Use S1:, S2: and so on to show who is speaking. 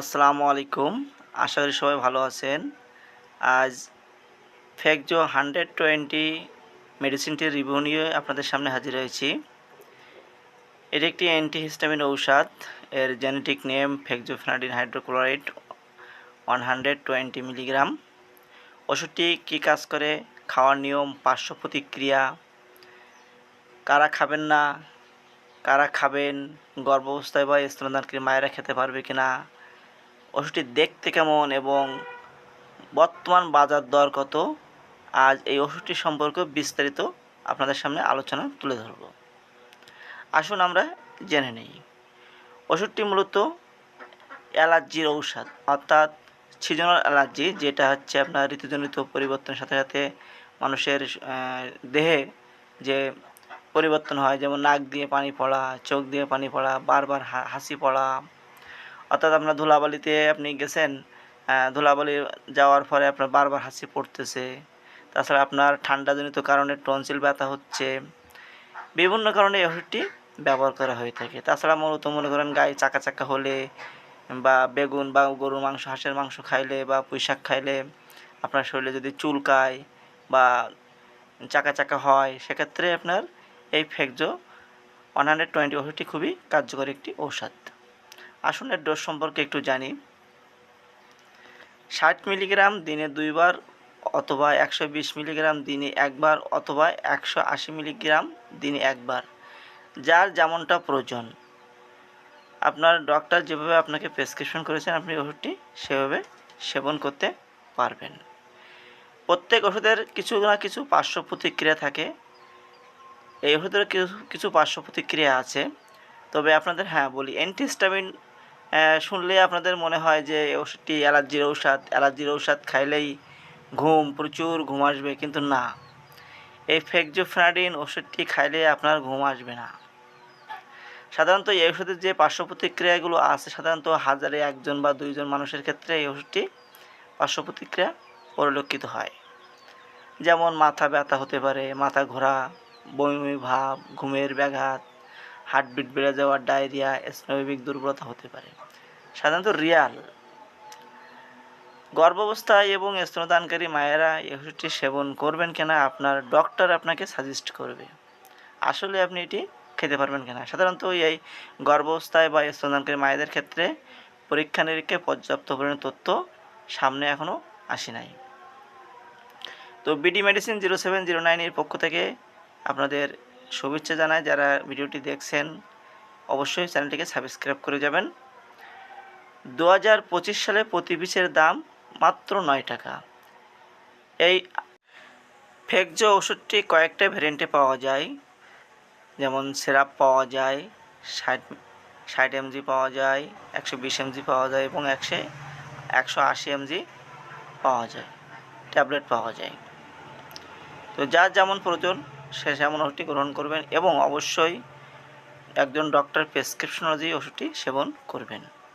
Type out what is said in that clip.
S1: আসসালামু আলাইকুম। আশা করি সবাই ভালো আছেন। আজ ফেকজো হান্ড্রেড টোয়েন্টি মেডিসিনটির রিভিউ নিয়ে আপনাদের সামনে হাজির হয়েছি। এটি একটি অ্যান্টিহিস্টামিন ঔষধ। এর genetic name fexofenadine hydrochloride one hundred twenty milligram. ওষুধটি কী কাজ করে? খাওয়ার নিয়ম, পার্শ্ব প্রতিক্রিয়া। কারা খাবেন না? কারা খাবেন? গর্ভাবস্থায় বা স্তনদানকারী মায়েরা খেতে পারবে কিনা? ওষুধটি দেখতে কেমন এবং বর্তমান বাজার দর কত? আজ এই ওষুধটি সম্পর্কে বিস্তারিত আপনাদের সামনে আলোচনা তুলে ধরব। আসুন আমরা জেনে নেই। ওষুধটি মূলত অ্যালার্জির ঔষধ, অর্থাৎ সিজনাল অ্যালার্জি, যেটা হচ্ছে আপনার ঋতুজনিত পরিবর্তনের সাথে সাথে মানুষের দেহে যে পরিবর্তন হয়, যেমন নাক দিয়ে পানি পড়া, চোখ দিয়ে পানি পড়া, বারবার হাসি পড়া অর্থাৎ আপনার ধুলাবালিতে আপনি গেছেন ধুলাবালি যাওয়ার পরে আপনার বারবার হাসি পড়তেছে তাছাড়া আপনার ঠান্ডাজনিত কারণে টনসিল ব্যথা হচ্ছে। বিভিন্ন কারণে এই ওষুধটি ব্যবহার করা হয়ে থাকে। তাছাড়া মূলত মনে করেন গায়ে চাকা চাকা হলে বা বেগুন বা গরুর মাংস, হাঁসের মাংস খাইলে বা পুঁইশাক খাইলে আপনার শরীরে যদি চুলকায় বা চাকা চাকা হয়, সেক্ষেত্রে আপনার এই ফেকজো ওয়ান হান্ড্রেড টোয়েন্টি ওষুধটি খুবই কার্যকরী একটি ঔষধ। আসুন এর ডোজ সম্পর্কে একটু জানি। ষাট মিলিগ্রাম দিনে দুইবার অথবা একশো বিশ মিলিগ্রাম দিনে একবার অথবা একশো আশি মিলিগ্রাম দিনে একবার। যার যেমনটা প্রয়োজন। আপনার ডক্টর যেভাবে আপনাকে প্রেসক্রিপশন করেছেন, আপনি ওষুধটি সেভাবে সেবন করতে পারবেন। প্রত্যেক ওষুধের কিছু না কিছু পার্শ্ব প্রতিক্রিয়া থাকে। এই ওষুধের কিছু কিছু পার্শ্ব প্রতিক্রিয়া আছে। তবে আপনাদের হ্যাঁ বলি, অ্যান্টিস্টামিন শুনলে আপনাদের মনে হয় যে ওষুধটি অ্যালার্জির ঔষধ? অ্যালার্জির ঔষধ খাইলেই ঘুম, প্রচুর ঘুম আসবে, কিন্তু না। এই ফেকজোফ্রাডিন ওষুধটি খাইলে আপনার ঘুম আসবে না। সাধারণত এই ওষুধের যে পার্শ্ব প্রতিক্রিয়াগুলো আছে, সাধারণত হাজারে একজন বা দুইজন মানুষের ক্ষেত্রে এই ওষুধটি পার্শ্ব প্রতিক্রিয়া পরিলক্ষিত হয়। যেমন মাথা ব্যথা হতে পারে, মাথা ঘোরা, বমি, ভাব, ঘুমের ব্যাঘাত হার্টবিট বেড়ে যাওয়া, ডায়রিয়া স্নায়বিক দুর্বলতা হতে পারে। সাধারণত রিয়াল। গর্ভাবস্থায় এবং স্তনদানকারী মায়েরা ওষুধটি সেবন করবেন কিনা আপনার ডক্টর আপনাকে সাজেস্ট করবে। আসলে আপনি এটি খেতে পারবেন কিনা। সাধারণত এই গর্ভাবস্থায় বা স্তনদানকারী মায়েদের ক্ষেত্রে পরীক্ষা নিরীক্ষায় পর্যাপ্ত পরিমাণ তথ্য সামনে এখনও আসে নাই। তো BD medicine zero seven zero নাইনের পক্ষ থেকে আপনাদের শুভেচ্ছা জানাই, যারা ভিডিওটি দেখছেন, অবশ্যই চ্যানেলটিকে সাবস্ক্রাইব করে যাবেন। দু হাজার পঁচিশ সালে প্রতি পিসের দাম মাত্র নয় টাকা। এই ফেকজো ওষুধটি কয়েকটা ভ্যারিয়েন্টে পাওয়া যায়। যেমন সিরাপ পাওয়া যায়, ষাট ষাট এমজি পাওয়া যায়, একশো বিশ এমজি পাওয়া যায় এবং একশো একশো আশি এমজি পাওয়া যায়, ট্যাবলেট পাওয়া যায়। তো যার যেমন প্রয়োজন সে যেমন ওষুধটি গ্রহণ করবেন এবং অবশ্যই একজন ডক্টর প্রেসক্রিপশন অনুযায়ী ওষুধটি সেবন করবেন।